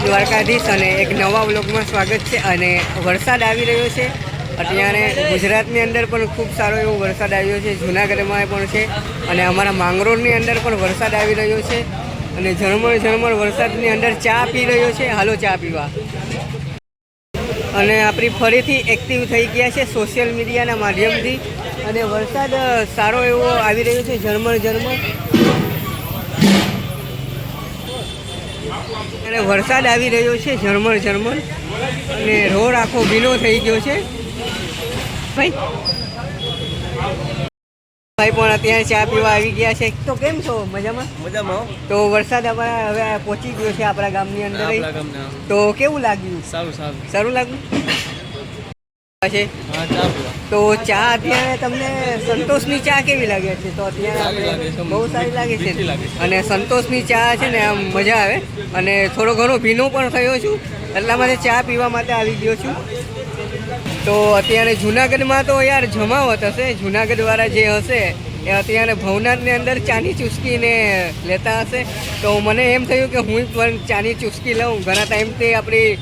દ્વારકાધીશ અને એક નવા વ્લોગમાં સ્વાગત છે અને વરસાદ આવી રહ્યો છે. અત્યારે ગુજરાતની અંદર પણ ખૂબ સારો એવો વરસાદ આવ્યો છે. જૂનાગઢમાં પણ છે અને અમારા માંગરોળની અંદર પણ વરસાદ આવી રહ્યો છે અને ઝરમર ઝરમર વરસાદની અંદર ચા પી રહ્યો છે. હાલો ચા પીવા. અને આપણી ફરીથી એક્ટિવ થઈ ગયા છે સોશિયલ મીડિયાના માધ્યમથી. અને વરસાદ સારો એવો આવી રહ્યો છે. ઝરમર ઝરમર. અને વરસાદ આવી રહ્યો છે ઝરમર ઝરમર. અને રોડ આખો ભીનો થઈ ગયો છે. ભાઈ. ભાઈ પણ અત્યારે ચા પીવા આવી ગયા છે. તો કેમ છો? મજામાં? મજામાં તો વરસાદ અમારા હવે પહોંચી ગયો છે આપણા ગામની અંદર તો કેવું લાગ્યું? સારું સારું. સારું લાગ્યું? છે. તો ચા અત્યારે તમને સંતોષની ચા કેવી લાગે છે? તો અત્યારે. બહુ સારી લાગે છે. અને સંતોષની ચા છે ને આમ મજા આવે. અને થોડો ઘણો ભીનો પણ થયો છું. એટલા માટે ચા પીવા માટે આવી ગયો છું. તો અત્યારે જુનાગઢમાં તો યાર જમાવટ હશે. જુનાગઢવાળા જે હશે એ અત્યારે ભવનાથની અંદર ચાની ચુસ્કીને લેતા હશે. તો મને એમ થયું કે હું પણ ચાની ચુસ્કી લઉં. ઘણા ટાઈમથી આપણી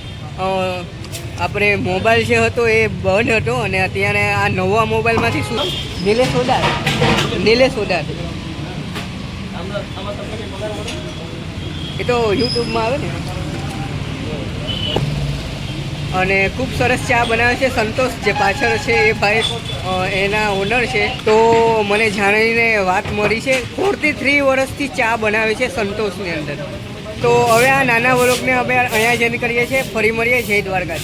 આપણે મોબાઈલ જે હતો એ બંધ હતો અને અત્યારે આ નવા મોબાઈલમાંથી શું? નીલે સોડાર નીલે સોડાર એ તો યુટ્યુબમાં આવે ને. અને ખૂબ સરસ ચા બનાવે છે, સંતોષ જે પાછળ છે એ ભાઈ એના ઓનર છે. તો મને જાણીને વાત મળી છે, ફોરથી થ્રી વર્ષથી ચા બનાવે છે સંતોષની અંદર. તો હવે આ નાના વલોકને અમે અહીંયા જઈને કરીએ છીએ. ફરી મળીએ જય દ્વારકા